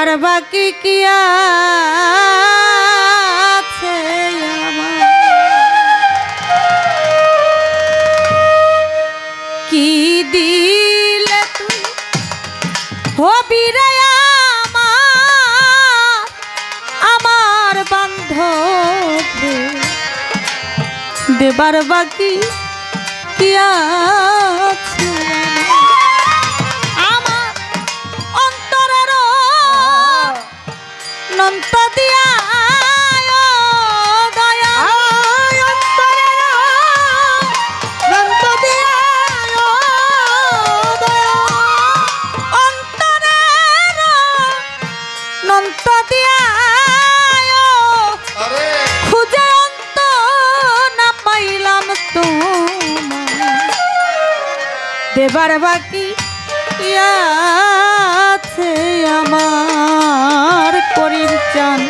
দেবার বাকি কি আছে কি দিলে তুই হবি আমার? রে। দেবার বাকি কি আছে? দেবার বাকি আছে আমার করিম চান।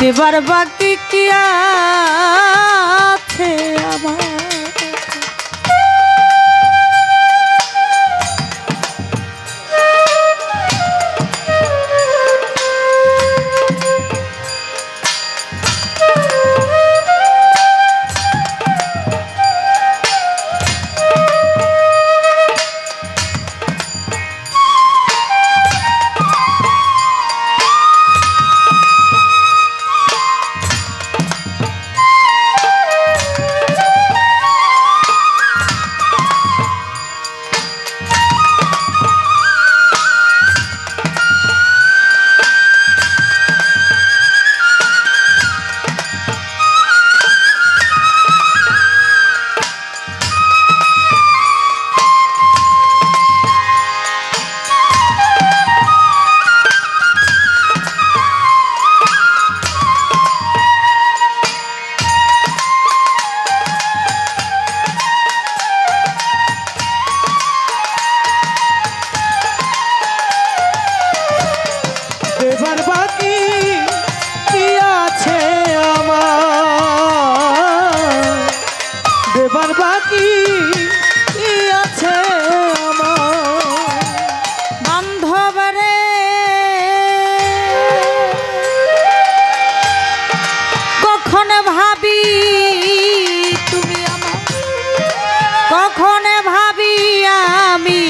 দেবার বাকি কি এবার বাকি কি আছে আমার? দেবার বাকি কি আছে আমার? রে। কখন ভাবি তুমি কখন ভাবি আমি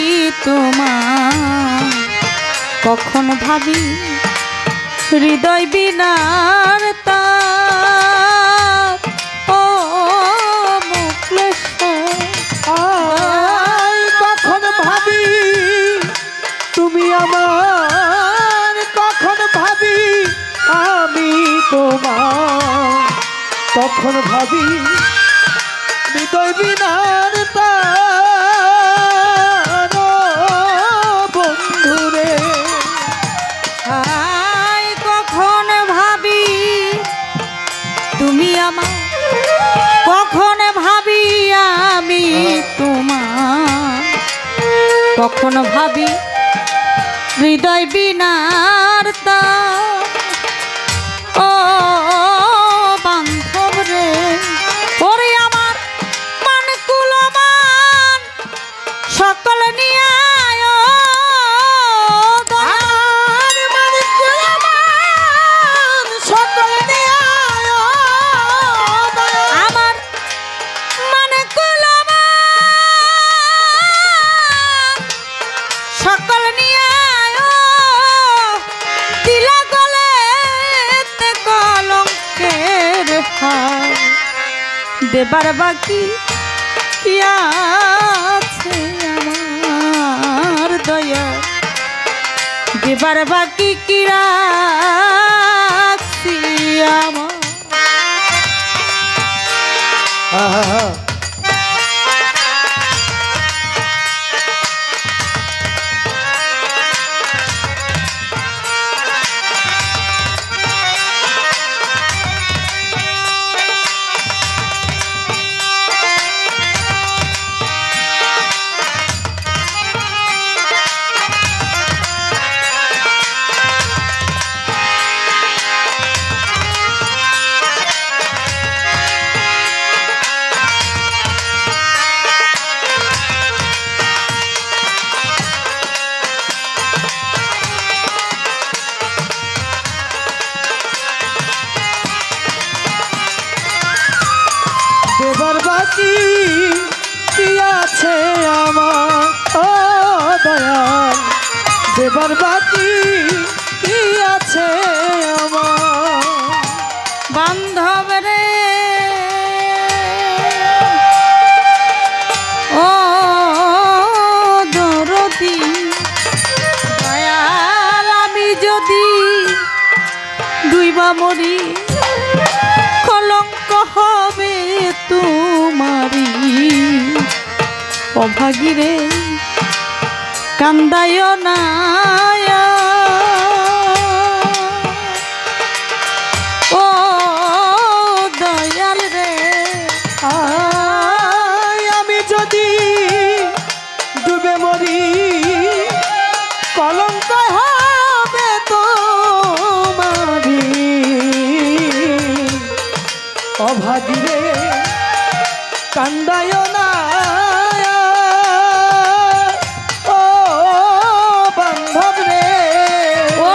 তোমার? কখন ভাবি হৃদয় বিনার মুখলেশ্বর কখন ভাবি তুমি আমার? কখন ভাবি আমি তোমার? তখন ভাবি হৃদয় বিনার তার কখন ভাবি হৃদয় বিনার তার দেবার বাকি কি আছে আমার দয়া? দেবার বাকি কি দেবার বাকি কি আছে আমার? ও দয়াল দেবার বাকি কি আছে আমার? বান্ধব রে। আমি যদি মরি তোমারি অভাগিরে কান্দায় না ও কান্দায় না। ও বান্ধব রে। ও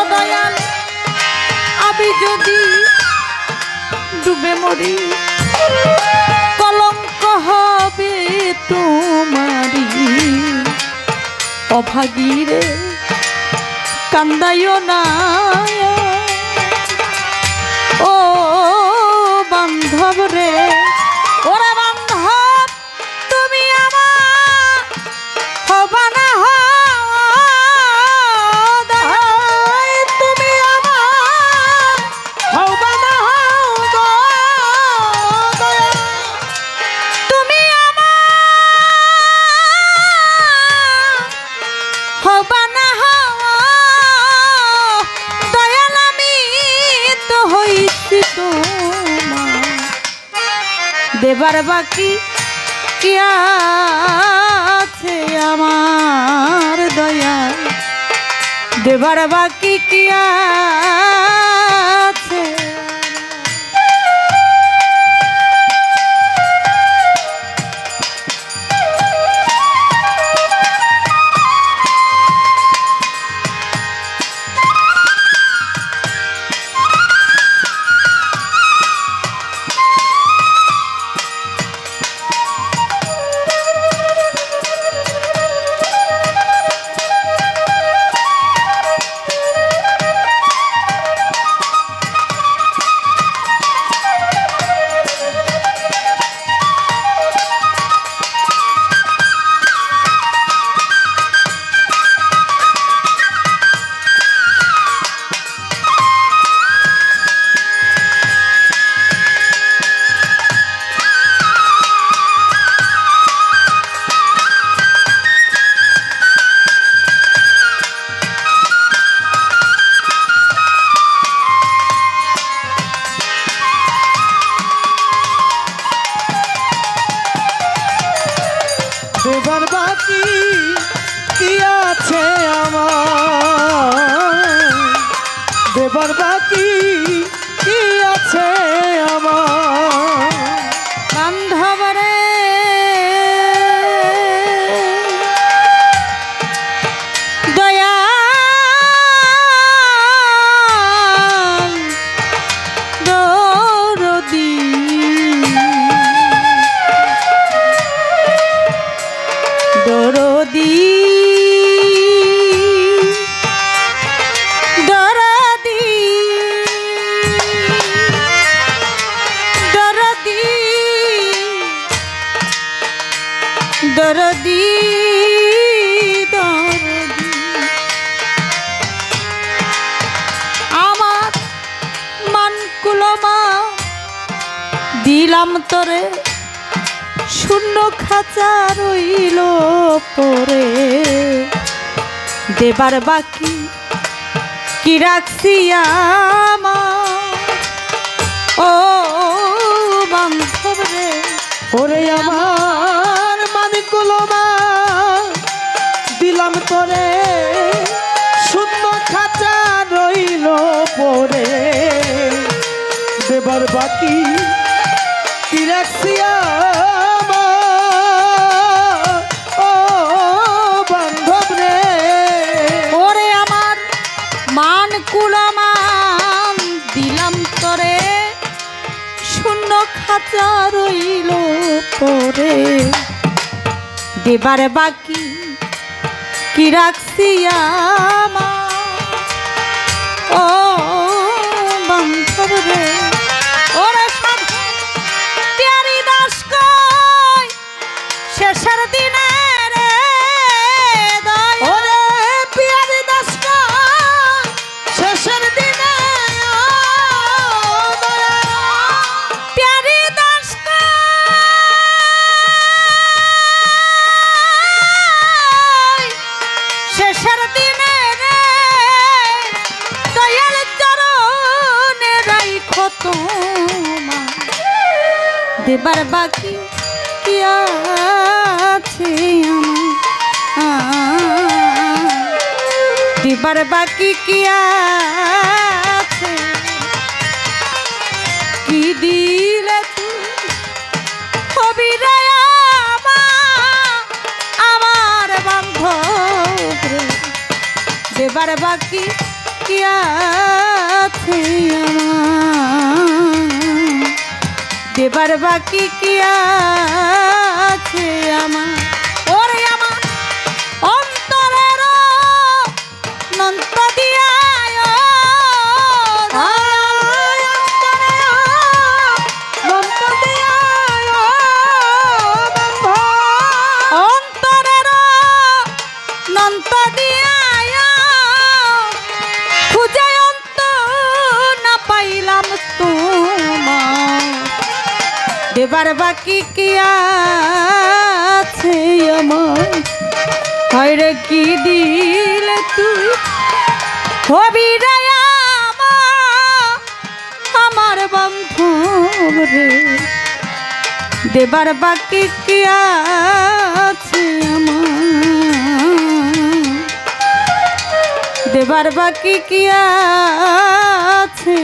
আমি যদি ডুবে মরি, কলঙ্ক হবে তোমারি অভাগীরে কান্দাইও না। ও বান্ধব রে। আছে আমার দয়া। দেবার বাকি কি দেবার দিলাম তোরে। শূন্য খাঁচা রইল পরে। দেবার বাকি কি রাখছি ও বান্ধব রে, ওরে আমার মানিকুলো মা দিলাম তোরে, শূন্য খাঁচা রইল পরে। দেবার বাকি কি রাখছি আমার? মান খাঁচা রইল পরে। দেবার বাকি কি রাখছি আমার? ও বান্ধব রে। তোমার দেবার বাকি কি আছে আমার। বাকি কি আছে? কি দিলে তুই আমার, বান্ধব দেবার বাকি কি আছে আমার? দেবার বাকি কি আছে আমার? দেবার বাকি কি আছে আমার? হয়রে কি দিলে তুই? হবি আমার, আমার রে। দেবার বাকি কি আছে আমার? দেবার বাকি কি আছে